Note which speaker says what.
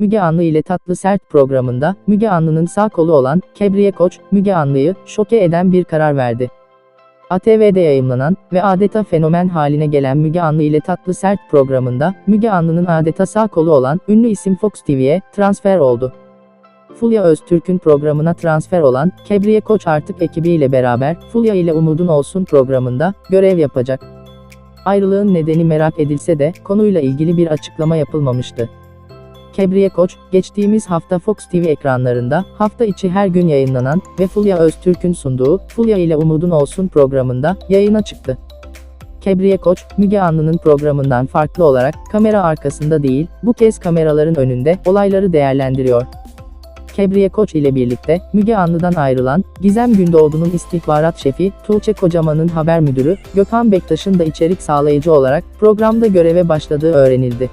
Speaker 1: Müge Anlı ile Tatlı Sert programında, Müge Anlı'nın sağ kolu olan Kebriye Koç, Müge Anlı'yı şoke eden bir karar verdi. ATV'de yayımlanan ve adeta fenomen haline gelen Müge Anlı ile Tatlı Sert programında, Müge Anlı'nın adeta sağ kolu olan ünlü isim Fox TV'ye transfer oldu. Fulya Öztürk'ün programına transfer olan Kebriye Koç artık ekibiyle beraber Fulya ile Umudun Olsun programında görev yapacak. Ayrılığın nedeni merak edilse de konuyla ilgili bir açıklama yapılmamıştı. Kebriye Koç, geçtiğimiz hafta Fox TV ekranlarında hafta içi her gün yayınlanan ve Fulya Öztürk'ün sunduğu Fulya ile Umudun Olsun programında yayına çıktı. Kebriye Koç, Müge Anlı'nın programından farklı olarak kamera arkasında değil, bu kez kameraların önünde olayları değerlendiriyor. Kebriye Koç ile birlikte Müge Anlı'dan ayrılan Gizem Gündoğdu'nun istihbarat şefi Tuğçe Kocaman'ın haber müdürü Gökhan Bektaş'ın da içerik sağlayıcı olarak programda göreve başladığı öğrenildi.